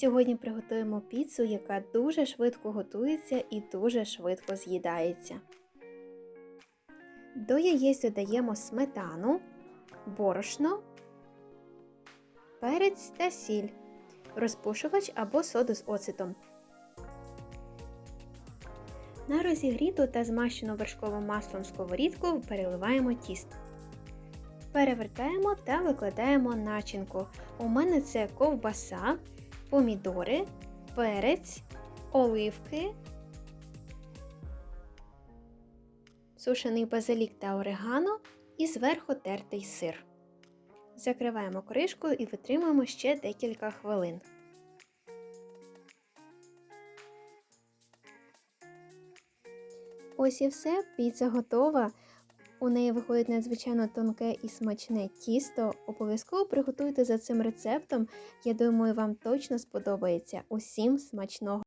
Сьогодні приготуємо піцу, яка дуже швидко готується і дуже швидко з'їдається. До яєць додаємо сметану, борошно, перець та сіль, розпушувач або соду з оцетом. На розігріту та змащену вершковим маслом сковорідку переливаємо тісто. Перевертаємо та викладаємо начинку. У мене це ковбаса, помідори, перець, оливки, сушений базилік та орегано і зверху тертий сир. Закриваємо кришкою і витримуємо ще декілька хвилин. Ось і все, піца готова. У неї виходить надзвичайно тонке і смачне тісто. Обов'язково приготуйте за цим рецептом. Я думаю, вам точно сподобається. Усім смачного!